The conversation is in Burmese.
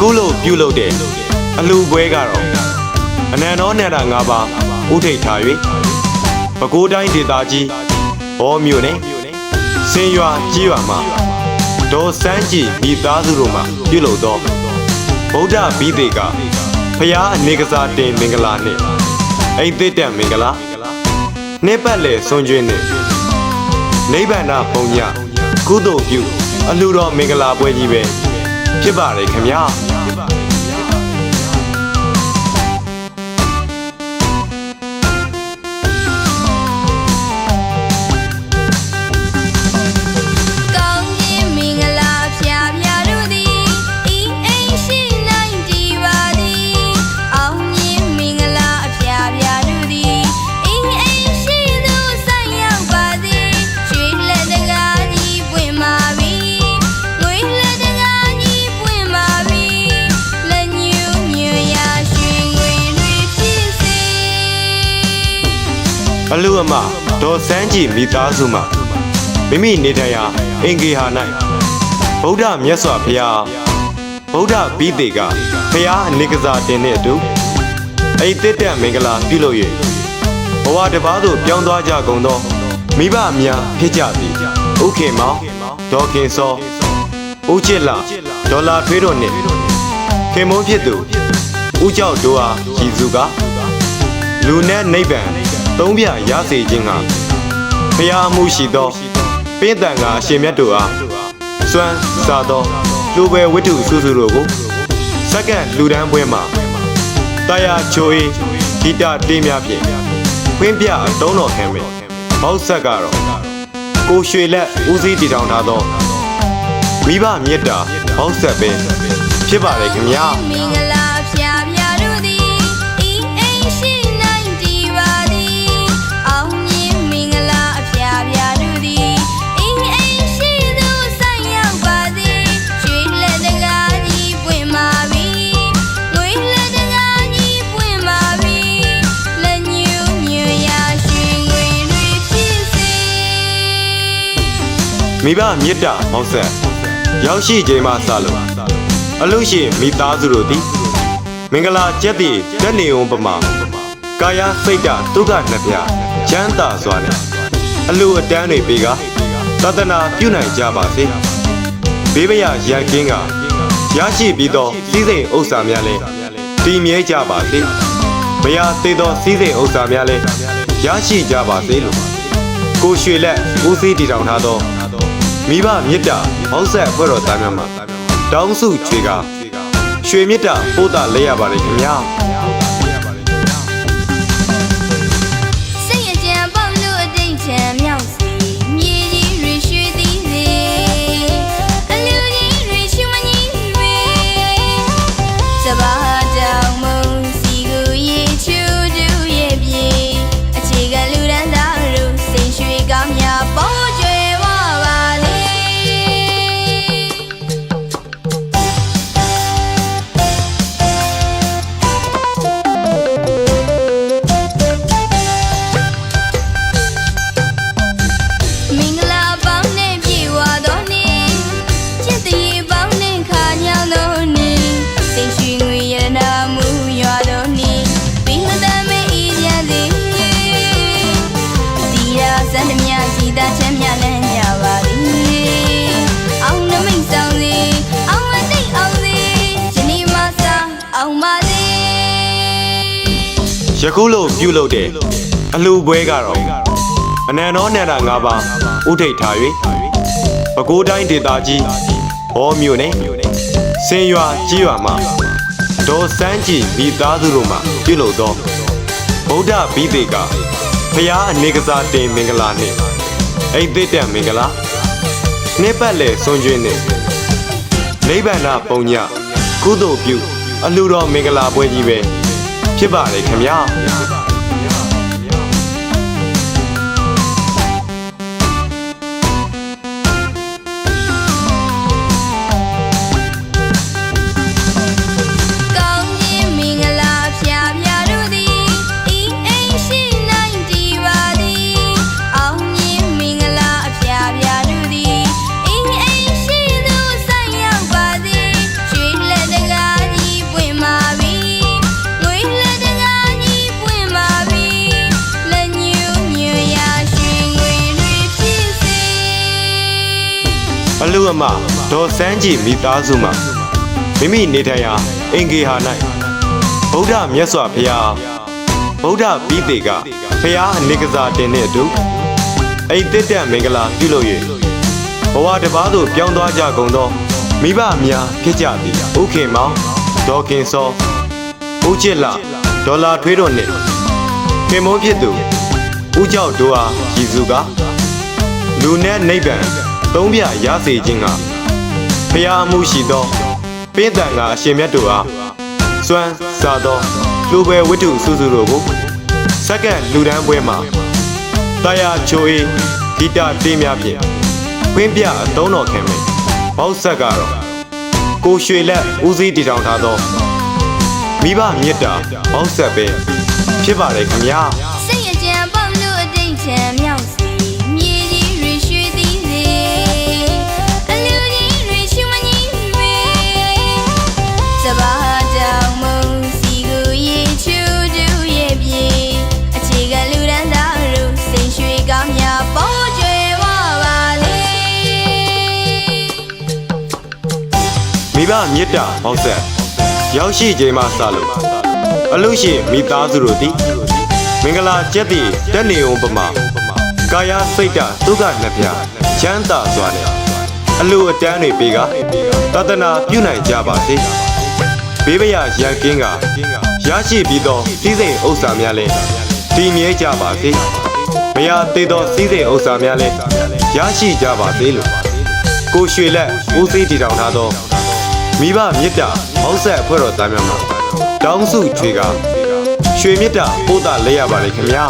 ခုလို့ပြုလုပ်တဲ့အလှပွဲကတော့အနန္တောနန္ဒ၅ပါးဥထိတ်ထား၍ပဲခူးတိုင်းဒေသကြီးဘောမြို့နယ်စင်ရွာကြီးရွာမှာဒေါ်စန်းကြည်မိသားစုတို့မှပြုလုပ်သောဗုဒ္ဓဘိသေကဖျားအနေကစားတင်မင်္ဂလာနှင့်အိမ်သစ်တက်မင်္ဂလာနှစ်ပတ်လည်ဆွန်ကျွင်းနှင့်နိဗ္ဗာန်ပုံညကုသိုလ်ပြုအလှတော်မင်္ဂလာပွဲကြီးပဲဖြစ်ပါတယ်ခင်ဗျာ ကော အလူအမဒေါ်စန်းကြည်မိသားစုမှမိမိနေထိုင်ရာအင်္ဂေဟာ၌ဗုဒ္ဓမြတ်စွာဘုရားဗုဒ္ဓဘိသေကဘုရားအနေကစားတင်တဲ့အတူအိမ်သစ်တက်မင်္ဂလာပြုလုပ်၍ဘဝတစ်ပါးသို့ပြောင်းသွားကြကုန်သောမိဘအများဖြစ်ကြသည်ဥခေမောင်ဒေါ်ခင်စောဦးချစ်လာဒေါ်လာထွေးတော်နှင့်ခင်မုန်းဖြစ်သူဦးကျောက်တို့အားရည်စုကလူနဲ့နိဗ္ဗာန် သုံးပြရစေခြင်းကဘုရားမှုရှိသောပင့်တန်ကအရှင်မြတ်တို့အားစွမ်းစားသောလူပဲဝိတ္ထုစုစုတို့ကိုစက္ကန့်လူဒန်းပွဲမှာတာယာချိုအေးဂီတတေးများဖြင့်ဖွင့်ပြအတုံးတော်ခံမယ်ဘောက်ဆက်ကတော့ကိုရွှေလက်ဦးစီးတည်ထောင်ထားသောမိဘမေတ္တာဘောက်ဆက်ပဲဖြစ်ပါတယ်ခင်ဗျာ မိဘမေတ္တာမောက်ဆက်ရောက်ရှိချိန်မှစလို့အလို့ရှိမိသားစုတို့သည်မင်္ဂလာကျက်သည့်တက်နေုံပမာကာယစိတ်ဓာတ်ဒုက္ခနှစ်ပြချမ်းသာစွာနဲ့အလူအတန်းတွေပေးကသတ္တနာပြုနိုင်ကြပါစေဘေးပရရန်ကင်းကရရှိပြီးသောစည်းစိမ်ဥစ္စာများလည်းတည်မြဲကြပါစေမယားသေးသောစည်းစိမ်ဥစ္စာများလည်းရရှိကြပါစေလို့ကိုရွှေလက်ဦးစီးတည်ထောင်ထားသော မိဘမေတ္တာဘောက်ဆက်အဖွဲ့တော်သားများမှာတောင်းစုချွေကရွှေမေတ္တာပို့တာလဲရပါတယ်ခင်ဗျာ ယခုလို့ပြုလုပ်တဲ့အလှပွဲကတော့အနန္တောနန္ဒ၅ပါးဥထိတ်ထား၍ပဲခူးတိုင်းဒေသကြီးဘောမြို့နယ်စင်ရွာကြီးရွာမှာဒေါ်စန်းကြည်မိသားစုတို့မှပြုလုပ်သောဗုဒ္ဓဘိသေကဖျားအနေကစားတင်မင်္ဂလာနှင့်အိမ်သစ်တက်မင်္ဂလာနှစ်ပတ်လည်ဆွန်ကျွင်းနှင့်နိဗ္ဗာန်ပုံညကုသိုလ်ပြုအလှတော်မင်္ဂလာပွဲကြီးပဲ ဖြစ်ပါတယ်ခင်ဗျာ လူအမဒေါ်စန်းကြည်မိသားစုမှာမိမိနေထိုင်ရာအင်္ဂေဟာ၌ဗုဒ္ဓမြတ်စွာဘုရားဗုဒ္ဓပြီးတေကဘုရားအနေကစားတင်တဲ့အတူအိမ်တက်တဲ့မင်္ဂလာပြုလုပ်၍ဘဝတစ်ပါးသို့ပြောင်းသွားကြကုန်သောမိဘများဖြစ်ကြသည်ဥခင်မောင်ဒေါ်ခင်စောဦးချစ်လာဒေါ်လာထွေးတော်နှင့်ခင်မိုးဖြစ်သူဦးကျောက်တို့အားရည်စုကလူနဲ့နိဗ္ဗာန် သုံးပြရစေခြင်းကဖျားမှုရှိသောပင်းတန်ကအရှင်မြတ်တို့အားစွမ်းစားသောလူပဲဝတ္ထုစုစုတို့ကိုစက္ကန့်လူဒန်းပွဲမှာတာယာချိုအေးဂီတတေးများဖြင့်ခွင်းပြအသုံးတော်ခင်မယ်ဘောက်ဆက်ကတော့ကိုရွှေလက်ဦးစီးတည်ထောင်ထားသောမိဘမြတ်တာဘောက်ဆက်ပဲဖြစ်ပါတယ်ခင်ဗျာစိတ်ရကြံပေါ့လို့အတိတ်ချမ်းမြောက်စီမြေ မိဘမြစ်တာပေါက်ဆက်ရောက်ရှိချိန်မှစလို့အလို့ရှိမိသားစုတို့သည်မင်္ဂလာကျက်သည့်တက်နေုံပမာကာယစိတ်တဒုက္ခနှစ်ပြချမ်းသာစွာနဲ့အလိုအတန်းတွေပေးကတသနာပြုနိုင်ကြပါစေဘေးပရရန်ကင်းကရရှိပြီးသောစီးစိမ်ဥစ္စာများလည်းတည်မြဲကြပါစေမရသေးသောစီးစိမ်ဥစ္စာများလည်းရရှိကြပါစေလို့ကိုရွှေလက်ဦးစီးတည်ထောင်ထားသော မိဘမြစ်တာမောက်ဆက်အဖွဲ့တော်သားများမှာတောင်းစုချွေကရွှေမြစ်တာပို့တာလဲရပါလေခင်ဗျာ